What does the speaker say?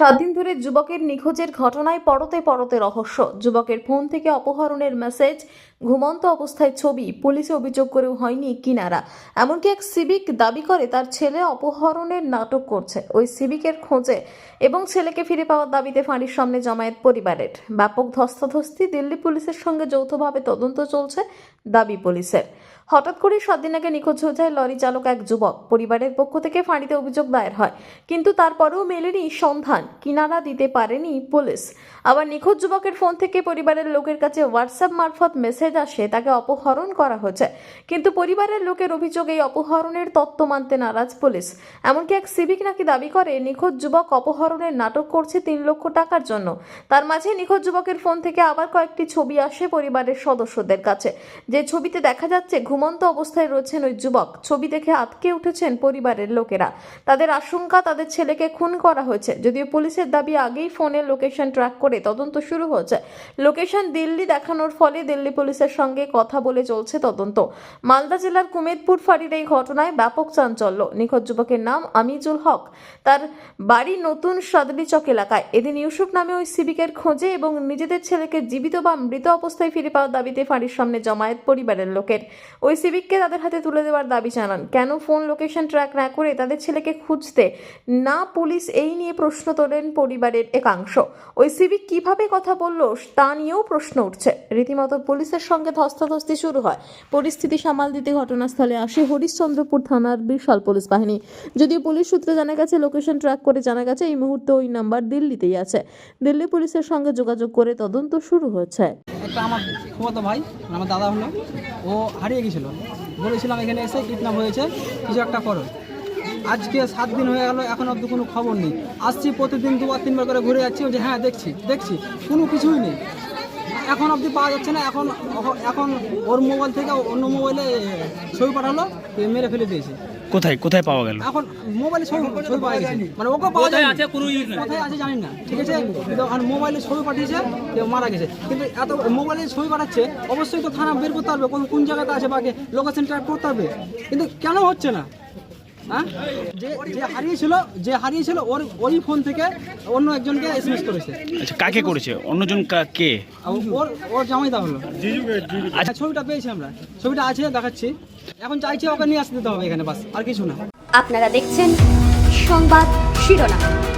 সাত দিন ধরে যুবকের নিখোঁজের ঘটনায় পরতে পরতে রহস্য। যুবকের ফোন থেকে অপহরণের মেসেজ ঘুমন্ত অবস্থায় ছবি, পুলিশে অভিযোগ করেও হয়নি কিনারা। এমনকি এক সিভিক দাবি করে তার ছেলে অপহরণের নাটক করছে। ওই সিভিকের খোঁজে এবং ছেলেকে ফিরে পাওয়ার দাবিতে ফাঁড়ির সামনে জমায়েত পরিবারের। ব্যাপক ধস্তাধস্তি, দিল্লি পুলিশের সঙ্গে যৌথভাবে তদন্ত চলছে দাবি পুলিশের। হঠাৎ করে সাত দিন আগে নিখোঁজ হয়ে যায় লরি চালক এক যুবক। পরিবারের পক্ষ থেকে ফাঁড়িতে অভিযোগ দায়ের হয়। কিন্তু তারপরেও মেলেনি সন্ধান, কিনারা দিতে পারেনি পুলিশ। আবার নিখোঁজ যুবকের ফোন থেকে পরিবারের লোকের কাছে হোয়াটসঅ্যাপ মারফত মেসেজ আসে, তাকে অপহরণ করা হয়েছে। কিন্তু পরিবারের লোকের অভিযোগ এই অপহরণের তত্ত্ব মানতে নারাজ পুলিশ। এমনকি এক সিভিক নাকি দাবি করে, নিখোঁজ যুবক অপহরণের নাটক করছে তিন লক্ষ টাকার জন্য। তার মাঝে নিখোঁজ যুবকের ফোন থেকে আবার কয়েকটি ছবি আসে পরিবারের সদস্যদের কাছে। যে ছবিতে দেখা যাচ্ছে ঘুমন্ত অবস্থায় রয়েছেন ওই যুবক। ছবি দেখে আটকে উঠেছেন পরিবারের লোকেরা। তাদের আশঙ্কা, তাদের ছেলেকে খুন করা হয়েছে। যদিও পুলিশের দাবি আগেই ফোনে লোকেশন ট্র্যাক করে তদন্ত শুরু হয়েছে। লোকেশন দিল্লি দেখানোর ফলে দিল্লি পুলিশের সঙ্গে কথা বলে চলছে তদন্ত। মালদা জেলার কুমেদপুর ফাঁড়ির এই ঘটনায় ব্যাপক চাঞ্চল্য। নিখোঁজ যুবকের নাম আমিজুল হক। তার বাড়ি নতুন সাদলি চক এলাকায়। এদিন ইউসুফ নামে ওই সিভিকের খোঁজে এবং নিজেদের ছেলেকে জীবিত বা মৃত অবস্থায় ফিরে পাওয়ার দাবিতে ফাঁড়ির সামনে জমায়েত পরিবারের লোকের। ওই সিভিককে তাদের হাতে তুলে দেওয়ার দাবি জানান। কেন ফোন লোকেশন ট্র্যাক না করে তাদের ছেলেকে খুঁজতে? না, পুলিশ এই নিয়ে প্রশ্ন তোলেন পরিবারের একাংশ। ওই সিভিক কীভাবে কথা বলল তা নিয়েও প্রশ্ন উঠছে। রীতিমতো পুলিশের সঙ্গে ধস্তাধস্তি শুরু হয়। পরিস্থিতি সামাল দিতে ঘটনাস্থলে আসে হরিশ্চন্দ্রপুর থানার বিশাল পুলিশ বাহিনী। যদিও পুলিশ সূত্রে জানা গেছে, লোকেশন ট্র্যাক করে জানা গেছে, এই মুহূর্তে ওই নাম্বার দিল্লিতেই আছে। দিল্লি পুলিশের সঙ্গে যোগাযোগ করে তদন্ত শুরু হয়েছে। আমার ভাই আমার দাদা হলো। ও হারিয়ে গেছিল। বলেছিলাম এখানে এসে কিডন্যাপ হয়েছে, কিছু একটা করো। আজকে সাত দিন হয়ে গেল, এখন অব্দি কোনো খবর নেই। আসছি প্রতিদিন দুবার, তিনবার করে ঘুরে যাচ্ছি যে হ্যাঁ দেখছি দেখছি, কোনো কিছুই নেই। এখন অবধি পাওয়া যাচ্ছে না, এখন এখন ওর মোবাইল থেকে অন্য মোবাইলে ছবি পাঠালো মেরে ফেলে দিয়েছে। কোথায় কোথায় পাওয়া গেল? এখন মোবাইলে ছবি ছবি পাওয়া গেছে। মানে ওকে পাওয়া যায় আছে কোনো ইউজ কোথায় আছে জানি না ঠিক আছে? কিন্তু আর মোবাইলে ছবি পাঠিয়েছে কেউ মারা গেছে। কিন্তু এত মোবাইলে ছবি পাঠাচ্ছে অবশ্যই তো থানা বের করতে পারবে কোন কোন জায়গাতে আছে বাকি লোকেশন ট্র্যাক করতে হবে কিন্তু কেন হচ্ছে না? হ্যাঁ? যে যে হারিয়েছিল যে হারিয়েছিল ওর ওই ফোন থেকে অন্য একজনকে এসএমএস করেছে। আচ্ছা কাকে করেছে? অন্যজন কা- কে? ওর ওর জামাই দা হলো আচ্ছা ছবিটা পেয়েছি আমরা। ছবিটা আছে দেখাচ্ছি। এখন চাইছি ওকে নিয়ে আসতে হবে এখানে, বাস। আর কিছু না। আপনারা দেখছেন সংবাদ শিরোনাম।